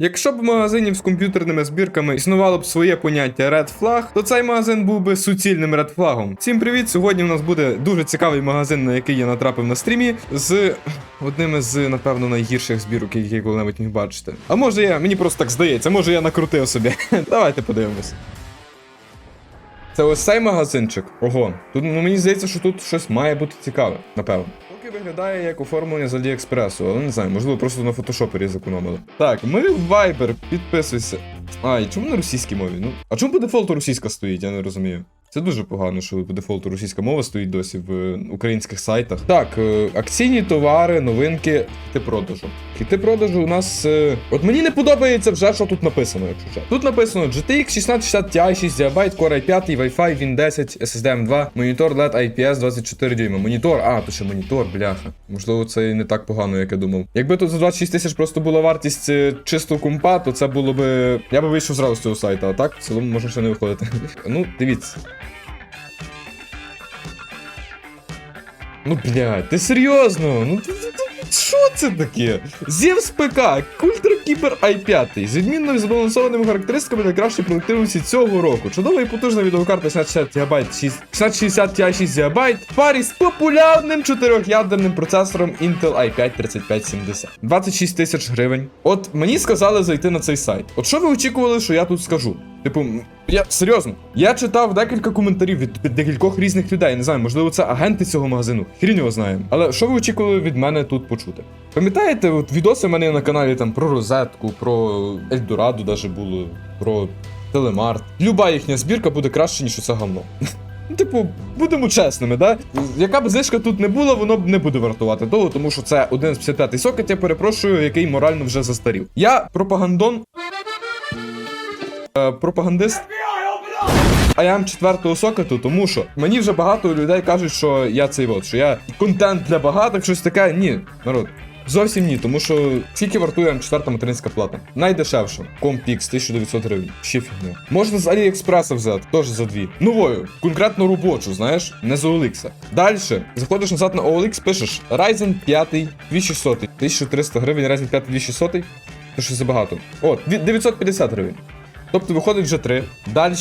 Якщо б в магазині з комп'ютерними збірками існувало б своє поняття Red Flag, то цей магазин був би суцільним Red Flag. Всім привіт! Сьогодні у нас буде дуже цікавий магазин, на який я натрапив на стрімі, з одним із, напевно, найгірших збірок, які я коли-небудь міг бачити. А може я, мені просто так здається, може я накрутив собі. Давайте подивимось. Це ось цей магазинчик. Ого. Тут ну мені здається, що тут щось має бути цікаве, напевно. Поки виглядає як оформлення з Аліекспресу, але не знаю, можливо, просто на фотошопері зекономили. Так, ми в Viber, підписуйся. А, і чому на російській мові? Ну, а чому по дефолту російська стоїть, я не розумію. Це дуже погано, що по дефолту російська мова стоїть досі в е, українських сайтах. Так, е, акційні товари, новинки, хіти продажу. Хіти продажу у нас. е, От мені не подобається вже, що тут написано, якщо чесно. Тут написано GTX 1660 Ti 6 ГБ, Core i5, Wi-Fi, Win 10, SSD M2, монітор LED IPS 24 дюйма. Монітор, а, то ще монітор, бляха. Можливо, це і не так погано, як я думав. Якби тут за 26 тисяч просто була вартість чистого компа, то це було би. Я би вийшов зразу з цього сайту, а так в цілому можна ще не виходити. Ну, дивіться. Ну, блядь, ти серйозно? Ну ти- що це таке? Zeus ПК, Ultra Keeper i5 з відмінною збалансованими характеристиками найкращої продуктивності цього року. Чудова і потужна відеокарта 1660 ГБ, 1660 Ti 6 ГБ в парі з популярним чотирьохядерним процесором Intel i5 3570. 26 тисяч гривень. От мені сказали зайти на цей сайт. От що ви очікували, що я тут скажу? Типу, я серйозно, я читав декілька коментарів від, від декількох різних людей. Не знаю, можливо, це агенти цього магазину. Хрін його знає. Але що ви очікували від мене тут почути? Пам'ятаєте, от відоси в мене на каналі там про розетку, про Ельдорадо даже було, про Телемарт. Люба їхня збірка буде краще, ніж оце говно. Ну, типу, будемо чесними, да? Яка б знижка тут не була, воно б не буде вартувати того, тому що це 1,55 сокет, я перепрошую, який морально вже застарів. Я пропагандон. Е, пропагандист. А ам четвертого сокету, тому що мені вже багато людей кажуть, що я цей от, що я контент для багатих, щось таке. Ні, народ. Зовсім ні, тому що скільки вартує М4 материнська плата? Найдешевша. Компікс 1900 гривень. Ще фігня. Можна з Аліекспреса взяти, теж за дві. Новою, конкретно робочу, знаєш, не з OLX. Далі, заходиш назад на OLX, пишеш Ryzen 5 2600, 1300 гривень, Ryzen 5 2600, це щось забагато. О, 950 гривень. Тобто виходить вже 3. Далі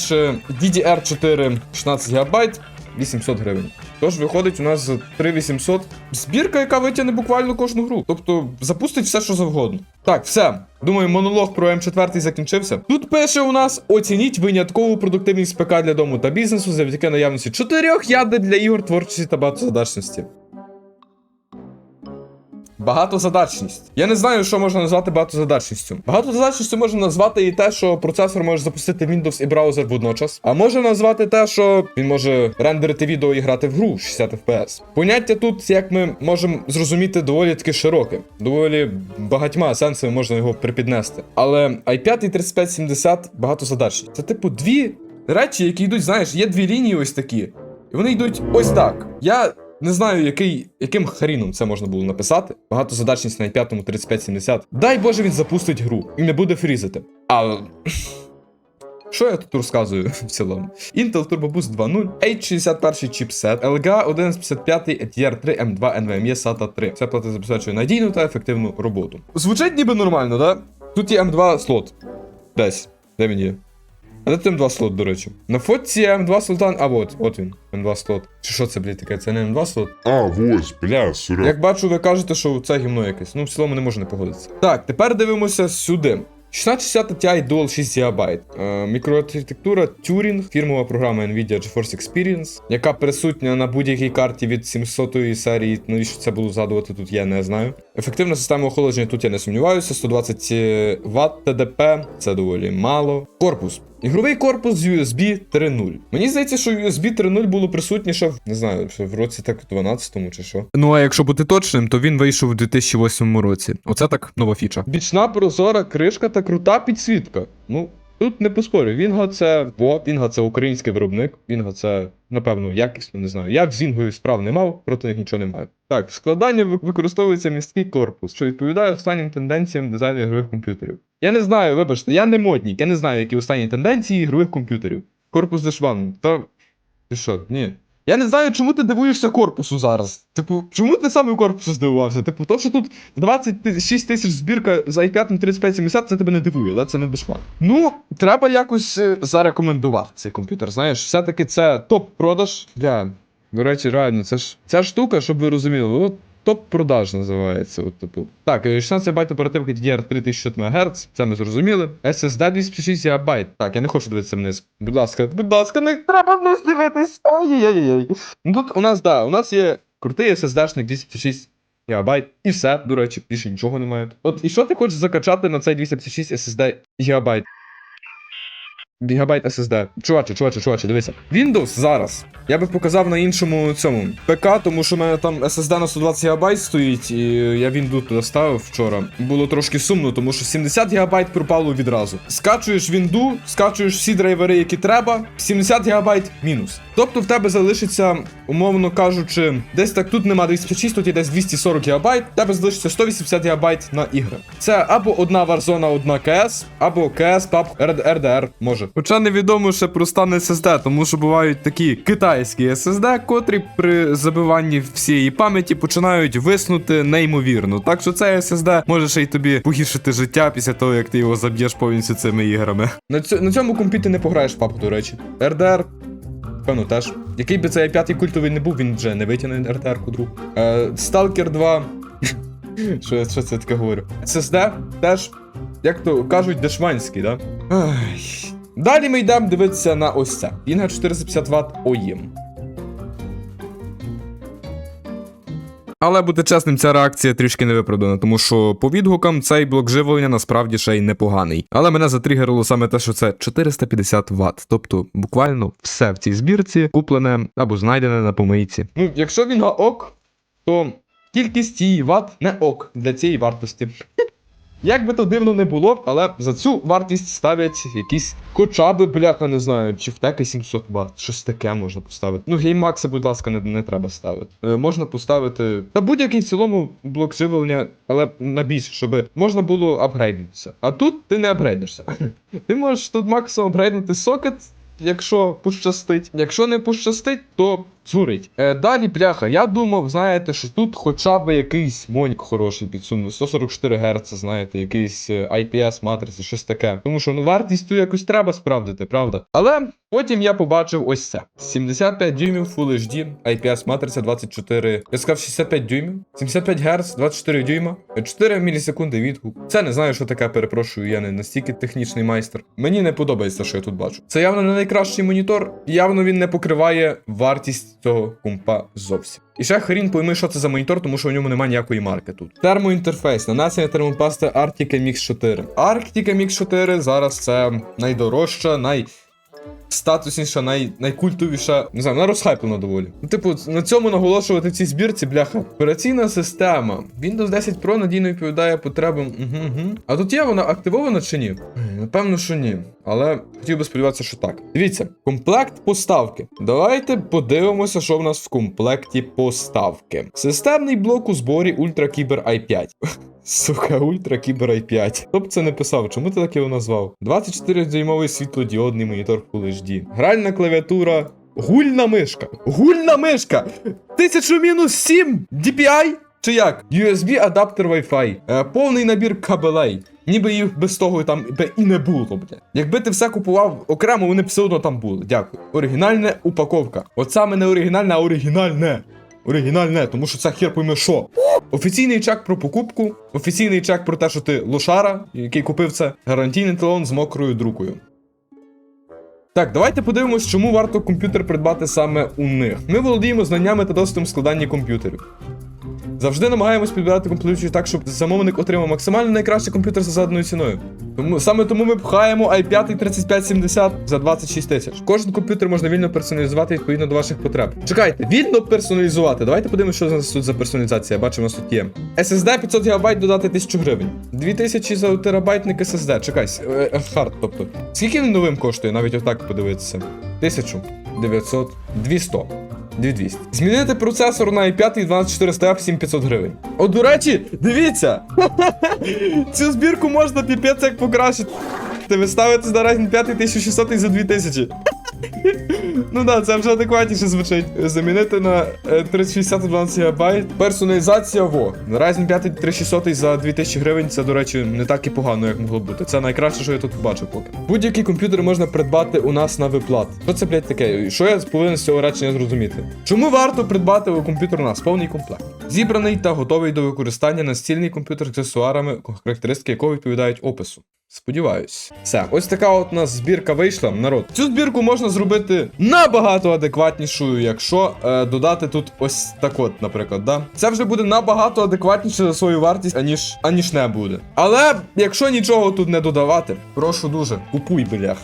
DDR4 16 ГБ 800 гривень. Тож виходить у нас за 3800 збірка, яка витягне буквально кожну гру. Тобто запустить все, що завгодно. Так, все. Думаю, монолог про М4 закінчився. Тут пише у нас: оцініть виняткову продуктивність ПК для дому та бізнесу завдяки наявності чотирьох ядер для ігор, творчості та багатозадачності. Багатозадачність. Я не знаю, що можна назвати багатозадачністю. Багатозадачністю можна назвати і те, що процесор може запустити Windows і браузер водночас. А може назвати те, що він може рендерити відео і грати в гру 60 FPS. Поняття тут, як ми можемо зрозуміти, доволі таки широке. Доволі багатьма сенсами можна його припіднести. Але i5 і 3570 багатозадачні. Це типу дві речі, які йдуть, знаєш, є дві лінії ось такі. І вони йдуть ось так. Я не знаю, який, яким хріном це можна було написати. Багатозадачність на i5 3570. Дай Боже, він запустить гру і не буде фрізити. А. Що я тут розказую в цілому? Intel Turbo Boost 2.0, H61 чіпсет, LGA 1155 ETR 3 M2 NVMe SATA 3. Це плата забезпечує надійну та ефективну роботу. Звучить ніби нормально, да? Тут є M2 слот. Десь. Де він є? А де там М2 слот, до речі? На фотці М2 слотан. А от, от він, М2 слот. Чи що це, блядь, таке? Це не М2 слот? А, ось, бля, сюря. Як бачу, ви кажете, що це гімно якесь. Ну, в цілому не можу не погодитися. Так, тепер дивимося сюди. 1660 Ti Dual 6 ГБ. Е, мікроархітектура Turing, фірмова програма Nvidia GeForce Experience, яка присутня на будь-якій карті від 700 серії. Навіщо це було згадувати тут, я не знаю. Ефективна система охолодження тут я не сумніваюся. 120 Вт TDP, це доволі мало. Корпус. Ігровий корпус з USB 3.0. Мені здається, що USB 3.0 було присутнє ще в не знаю, в році так 12-му чи що. Ну а якщо бути точним, то він вийшов у 2008 році. Оце так нова фіча. Бічна прозора кришка та крута підсвітка. Ну. Тут не поспорю, Вінга це во, Вінга це український виробник. Вінга це, напевно, якісно, не знаю. Я з Вінгою справ не мав, проти них нічого не маю. Так, в складанні використовується місткий корпус, що відповідає останнім тенденціям дизайну ігрових комп'ютерів. Я не знаю, вибачте, я не моднік, я не знаю, які останні тенденції ігрових комп'ютерів. Корпус дешван, та. Ти що, ні. Я не знаю, чому ти дивуєшся корпусу зараз. Типу, чому ти саме корпусу здивувався? Типу, то, що тут 26 тисяч збірка з i5 на 3570, це тебе не дивує, але це не безплатно. Ну, треба якось е, зарекомендувати цей комп'ютер. Знаєш, все-таки це топ-продаж для. До речі, реально, це ж ця штука, щоб ви розуміли, от топ-продаж називається. От, типу. Так, е, 16 байт оперативки DDR 3600 МГц, це ми зрозуміли. SSD 256 ГБ. Так, я не хочу дивитися вниз. Будь ласка, будь ласка, не треба вниз дивитись. Ой-ой-ой. Ну тут у нас, да, у нас є крутий SSD-шник 256 ГБ. І все, до речі, більше нічого немає. От і що ти хочеш закачати на цей 256 SSD ГБ? Гігабайт SSD. Чуваче, чуваче, чуваче, дивися. Windows зараз. Я би показав на іншому цьому ПК, тому що в мене там SSD на 120 ГБ стоїть, і я Windows туди ставив вчора. Було трошки сумно, тому що 70 ГБ пропало відразу. Скачуєш Windows, скачуєш всі драйвери, які треба, 70 ГБ мінус. Тобто в тебе залишиться, умовно кажучи, десь так тут нема 256, тут є десь 240 ГБ, тебе залишиться 180 ГБ на ігри. Це або одна Warzone, одна КС, або КС, PUBG, RDR може. Хоча невідомо ще про стан SSD, тому що бувають такі китайські SSD, котрі при забиванні всієї пам'яті починають виснути неймовірно. Так що цей SSD може ще й тобі погіршити життя після того, як ти його заб'єш повністю цими іграми. На, цю, на цьому комп'ютері не пограєш в до речі. RDR Певно, теж. Який би цей п'ятий культовий не був, він вже не витягне РТР-ку друг. Е, Stalker 2. що, що це таке говорю? SSD теж, як то кажуть, дешманський, да? Ай. Далі ми йдемо дивитися на ось це. Інга 450 Вт ОЄМ. Але бути чесним, ця реакція трішки не виправдана, тому що по відгукам цей блок живлення насправді ще й непоганий. Але мене затригерило саме те, що це 450 Вт. Тобто буквально все в цій збірці куплене або знайдене на помийці. Ну, якщо він ок, то кількість її Вт не ок для цієї вартості. Як би то дивно не було, але за цю вартість ставлять якісь кочаби, бляха, не знаю, чи втеки 700 Вт, щось таке можна поставити. Ну, геймакси, будь ласка, не, не треба ставити. Е, можна поставити та будь-який в цілому блок живлення, але на більше, щоб можна було апгрейдитися. А тут ти не апгрейдишся. Ти можеш тут максимум апгрейднути сокет, якщо пощастить. Якщо не пощастить, то цурить. Е, далі, бляха, я думав, знаєте, що тут хоча б якийсь монік хороший підсунув. 144 Гц, знаєте, якийсь е, IPS матриці, щось таке. Тому що ну вартість тут якось треба справдити, правда? Але потім я побачив ось це: 75 дюймів Full HD, IPS матриця 24. Я сказав 65 дюймів, 75 Гц, 24 дюйма, 4 мілісекунди відгук. Це не знаю, що таке, перепрошую, я не настільки технічний майстер. Мені не подобається, що я тут бачу. Це явно не найкращий монітор, явно він не покриває вартість цього компа зовсім. І ще хрін пойми, що це за монітор, тому що у ньому немає ніякої марки тут. Термоінтерфейс, нанесення термопасти Arctica Mix 4. Arctica Mix 4 зараз це найдорожча, най. Статусніша, най, найкультовіша, не знаю, вона розхайплена доволі. Ну, типу, на цьому наголошувати в цій збірці, бляха. Операційна система. Windows 10 Pro надійно відповідає потребам. Угу, угу. А тут є вона активована чи ні? Напевно, що ні. Але хотів би сподіватися, що так. Дивіться, комплект поставки. Давайте подивимося, що в нас в комплекті поставки. Системний блок у зборі Ultra Kyber i5. Сука, Ультра Кібер i5. Хто б це не писав? Чому ти так його назвав? 24-дюймовий світлодіодний монітор Full HD. Гральна клавіатура. Гульна мишка. Гульна мишка! 1000 мінус 7 DPI? Чи як? USB адаптер Wi-Fi. Е, повний набір кабелей. Ніби їх без того там і не було, бля. Якби ти все купував окремо, вони б все одно там були. Дякую. Оригінальна упаковка. От саме не оригінальне, а оригінальне. Оригінальне, тому що це хер пойме що. Офіційний чек про покупку, офіційний чек про те, що ти лошара, який купив це, гарантійний талон з мокрою друкою. Так, давайте подивимось, чому варто комп'ютер придбати саме у них. Ми володіємо знаннями та досвідом складання комп'ютерів. Завжди намагаємось підбирати комплектуючі так, щоб замовник отримав максимально найкращий комп'ютер за заданою ціною. Тому саме тому ми пхаємо i5 3570 за 26 тисяч. Кожен комп'ютер можна вільно персоналізувати відповідно до ваших потреб. Чекайте, вільно персоналізувати. Давайте подивимося, що у нас тут за персоналізація. Бачимо, у тут є. SSD 500 ГБ додати 1000 гривень. 2000 за терабайтник SSD. Чекай, е, е, хард, тобто. Скільки він новим коштує, навіть отак подивитися? 1000, 900, 200. 2200. Змінити процесор на i5 12400 f 7500 гривень. О, до речі, дивіться! Цю збірку можна піпець як покращити. Ви ставите на Ryzen 5 1600 за 2000. Ну да, це вже адекватніше звучить. Замінити на е, 3060 12 ГБ. Персоналізація во. Ryzen 5 3600 за 2000 гривень. Це, до речі, не так і погано, як могло бути. Це найкраще, що я тут бачив поки. Будь-який комп'ютер можна придбати у нас на виплат. Що це, блядь, таке? Що я повинен з цього речення зрозуміти? Чому варто придбати у комп'ютер у нас повний комплект? Зібраний та готовий до використання настільний комп'ютер з аксесуарами, характеристики якого відповідають опису. Сподіваюсь. Все, ось така от у нас збірка вийшла, народ. Цю збірку можна зробити набагато адекватнішою, якщо е, додати тут ось так от, наприклад, да? Це вже буде набагато адекватніше за свою вартість, аніж, аніж не буде. Але якщо нічого тут не додавати, прошу дуже, купуй, блях.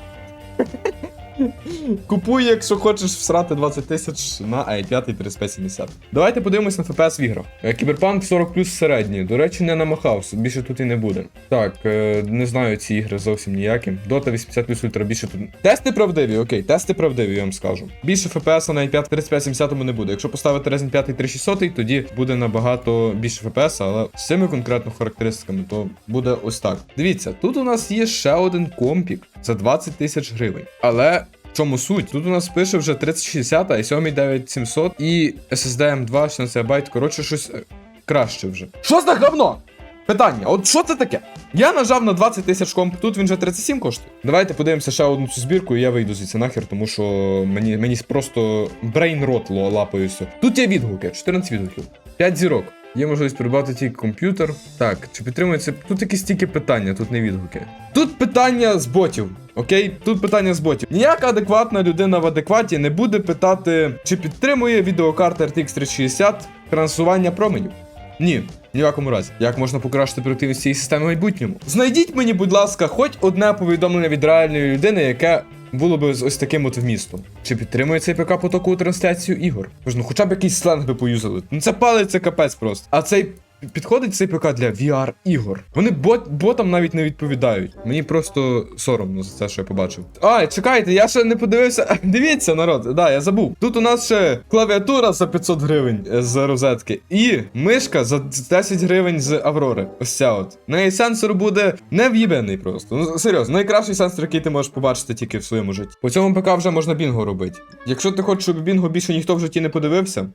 Купуй, якщо хочеш всрати 20 тисяч на i5 3570. Давайте подивимось на FPS в іграх. Е, Кіберпанк 40 плюс середній. До речі, не намахався, більше тут і не буде. Так, е, не знаю ці ігри зовсім ніякі. Dota 80 плюс ультра більше тут. Тести правдиві, окей, тести правдиві, я вам скажу. Більше FPS на i5 3570 не буде. Якщо поставити Ryzen 5 3600, тоді буде набагато більше FPS, але з цими конкретно характеристиками, то буде ось так. Дивіться, тут у нас є ще один компік за 20 тисяч гривень. Але в чому суть? Тут у нас пише вже 3060, а 7 9700 і SSD M2 16 ГБ. Коротше, щось е, краще вже. Що за говно? Питання, от що це таке? Я нажав на 20 тисяч комп, тут він вже 37 коштує. Давайте подивимося ще одну цю збірку, і я вийду звідси нахер, тому що мені, мені просто брейн рот лапаюся. Тут є відгуки, 14 відгуків, 5 зірок. Є можливість придбати тільки комп'ютер. Так, чи підтримується. Тут якісь тільки питання, тут не відгуки. Тут питання з ботів. Окей, тут питання з ботів. Ніяка адекватна людина в адекваті не буде питати, чи підтримує відеокарта RTX 3060 трансування променів. Ні, в якому разі. Як можна покращити оперативність цієї системи в майбутньому? Знайдіть мені, будь ласка, хоч одне повідомлення від реальної людини, яке було би з ось таким от вмістом. Чи підтримує цей ПК потокову трансляцію ігор? Тож, ну хоча б якийсь сленг би поюзали. Ну це палиться капець просто. А цей. Підходить цей ПК для VR ігор. Вони бот, ботам навіть не відповідають. Мені просто соромно за це, що я побачив. А, чекайте, я ще не подивився. Дивіться, народ, да, я забув. Тут у нас ще клавіатура за 500 гривень е, з розетки. І мишка за 10 гривень з Аврори. Ось ця от. Неї сенсор буде нев'єбений просто. Ну серйозно, найкращий сенсор, який ти можеш побачити тільки в своєму житті. По цьому ПК вже можна бінго робити. Якщо ти хочеш, щоб бінго більше ніхто в житті не подивився,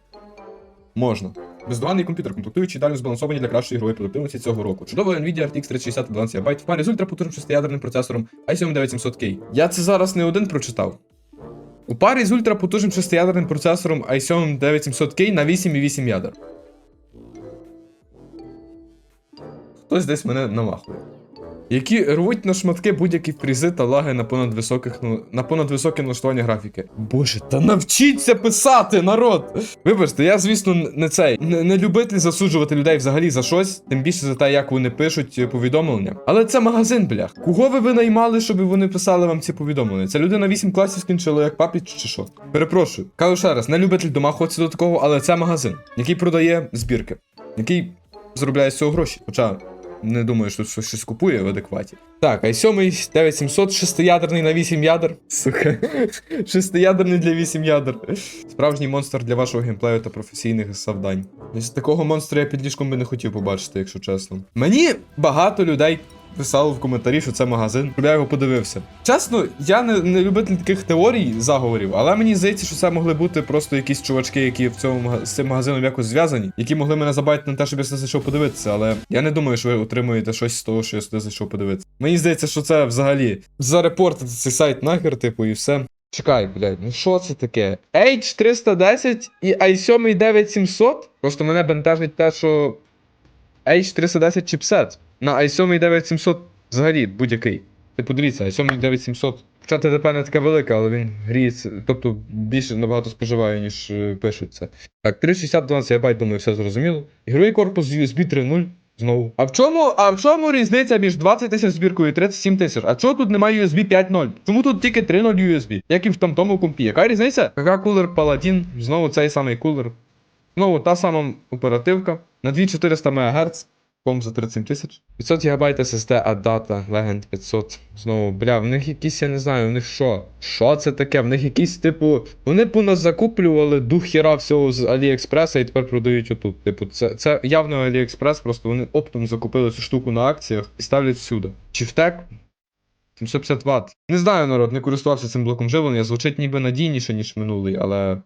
можна. Бездоганний комп'ютер, комплектуючий далі збалансовані для кращої ігрової продуктивності цього року. Чудово Nvidia RTX 3060 12 ГБ в парі з ультрапотужним шестиядерним процесором i7 9700K. Я це зараз не один прочитав. У парі з ультрапотужним шестиядерним процесором i7 9700K на 8,8 ядер. Хтось десь мене намахує. Які рвуть на шматки будь-які фрізи та лаги на понад високих ну, на понад високе налаштування графіки. Боже, та навчіться писати, народ! Вибачте, я, звісно, не цей не, не любитель засуджувати людей взагалі за щось, тим більше за те, як вони пишуть е, повідомлення. Але це магазин, блях. Кого ви винаймали, щоб вони писали вам ці повідомлення? Це людина 8 класів скінчила як папіч чи що? Перепрошую. Кажу ще раз, не любитель домахуватися до такого, але це магазин, який продає збірки, який заробляє з цього гроші. Хоча. Не думаю, що тут щось купує в адекваті. Так, i7 9700, шестиядерний на 8 ядер. Сука. Шестиядерний для 8 ядер. Справжній монстр для вашого геймплею та професійних завдань. Такого монстра я під ліжком би не хотів побачити, якщо чесно. Мені багато людей писало в коментарі, що це магазин, щоб я його подивився. Чесно, я не, не любитель таких теорій заговорів, але мені здається, що це могли бути просто якісь чувачки, які в цьому з цим магазином якось зв'язані, які могли мене забайтити на те, щоб я сюди зайшов подивитися. Але я не думаю, що ви отримуєте щось з того, що я сюди зайшов подивитися. Мені здається, що це взагалі зарепортити цей сайт нахер, типу, і все. Чекай, блядь, ну що це таке? H310 і i7 9700? Просто мене бентежить те, що H310 чіпсет на i7 9700 взагалі будь-який. Ти подивіться, i7 9700. Хоча ТДП не таке велике, але він гріється, тобто більше набагато споживає, ніж е, пишуть це. Так, 360 12 ГБ, думаю, все зрозуміло. Ігровий корпус USB 3.0. Знову. А в чому, а в чому різниця між 20 тисяч збіркою і 37 тисяч? А чого тут немає USB 5.0? Чому тут тільки 3.0 USB? Як і в там тому компі? Яка різниця? КК кулер Paladin, знову цей самий кулер. Знову та сама оперативка на 2400 МГц. Ком за 37 тисяч. 500 ГБ SSD ADATA Legend 500. Знову, бля, в них якісь, я не знаю, в них що? Що це таке? В них якісь, типу, вони поназакуплювали дух хіра всього з Аліекспреса і тепер продають отут. Типу, це, це явно Аліекспрес, просто вони оптом закупили цю штуку на акціях і ставлять всюди. Чифтек 750 Вт. Не знаю, народ, не користувався цим блоком живлення. Звучить ніби надійніше, ніж минулий, але.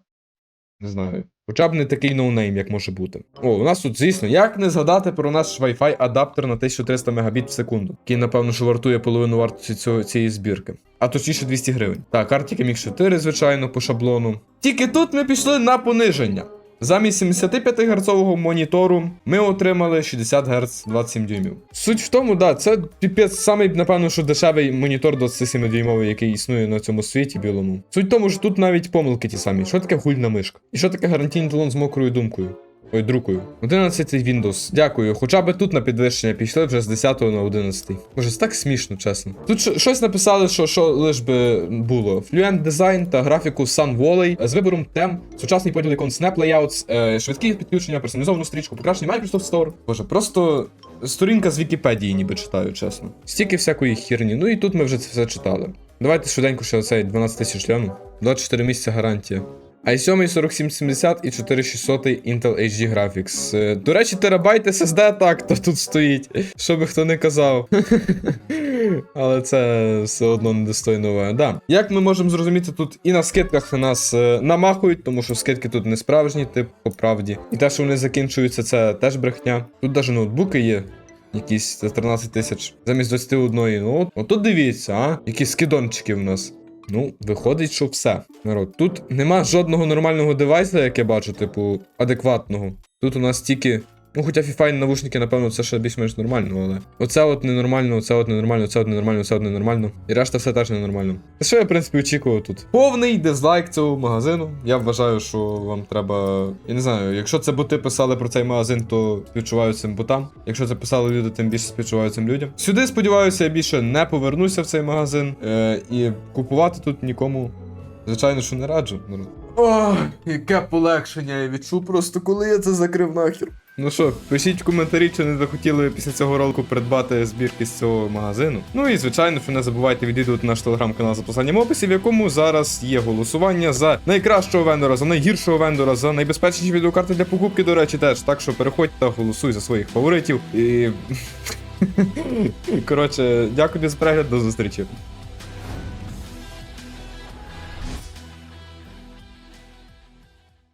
Не знаю. Хоча б не такий ноунейм, як може бути. О, у нас тут, звісно, як не згадати про наш Wi-Fi адаптер на 1300 Мбіт в секунду, який, напевно, що вартує половину вартості цього, цієї збірки. А точніше 200 гривень. Так, картики Міг 4, звичайно, по шаблону. Тільки тут ми пішли на пониження. Замість 75 герцового монітору ми отримали 60 Гц 27 дюймів. Суть в тому, да, це піпець самий, напевно, що дешевий монітор 27 дюймовий, який існує на цьому світі білому. Суть в тому, що тут навіть помилки ті самі. Що таке гульна мишка? І що таке гарантійний талон з мокрою думкою? Ой, друкою. 11 Windows. Дякую. Хоча би тут на підвищення пішли вже з 10 на 11. Боже, це так смішно, чесно. Тут щось написали, що, що лиш би було. Fluent Design та графіку Sun Valley з вибором тем, сучасний поділ ікон Snap Layouts, е, швидкі підключення, персоналізовану стрічку, покращений Microsoft Store. Боже, просто сторінка з Вікіпедії ніби читаю, чесно. Стільки всякої херні. Ну і тут ми вже це все читали. Давайте швиденько ще оцей 12 тисяч ляну. 24 місяця гарантія. I7 4770 і 4600 Intel HD Graphics. Е, До речі, терабайт SSD так, то тут стоїть. Що би хто не казав. Але це все одно недостойно. Да. Як ми можемо зрозуміти, тут і на скидках нас е, намахують, тому що скидки тут не справжні, тип по правді. І те, що вони закінчуються, це теж брехня. Тут навіть ноутбуки є. Якісь 13 тисяч замість 21. Ну, от тут дивіться, а? Які скидончики в нас. Ну, виходить, що все. Народ. Тут нема жодного нормального девайса, як я бачу, типу, адекватного. Тут у нас тільки. Ну, хоча фіфайні навушники, напевно, це ще більш-менш нормально, але. Оце от ненормально, оце от ненормально, оце от ненормально, оце от ненормально. І решта все теж ненормально. Та що я, в принципі, очікував тут? Повний дизлайк цього магазину. Я вважаю, що вам треба. Я не знаю, якщо це боти писали про цей магазин, то співчуваю цим ботам. Якщо це писали люди, тим більше співчуваю цим людям. Сюди, сподіваюся, я більше не повернуся в цей магазин. Е, і купувати тут нікому, звичайно, що не раджу. Ох, яке полегшення я відчув просто, коли я це закрив нахер. Ну що, пишіть в коментарі, чи не захотіли після цього ролику придбати збірки з цього магазину. Ну і звичайно, що не забувайте відвідувати наш телеграм-канал за посиланням в описі, в якому зараз є голосування за найкращого вендора, за найгіршого вендора, за найбезпечніші відеокарти для покупки, до речі, теж. Так що переходь та голосуй за своїх фаворитів. І. Коротше, дякую за перегляд, до зустрічі.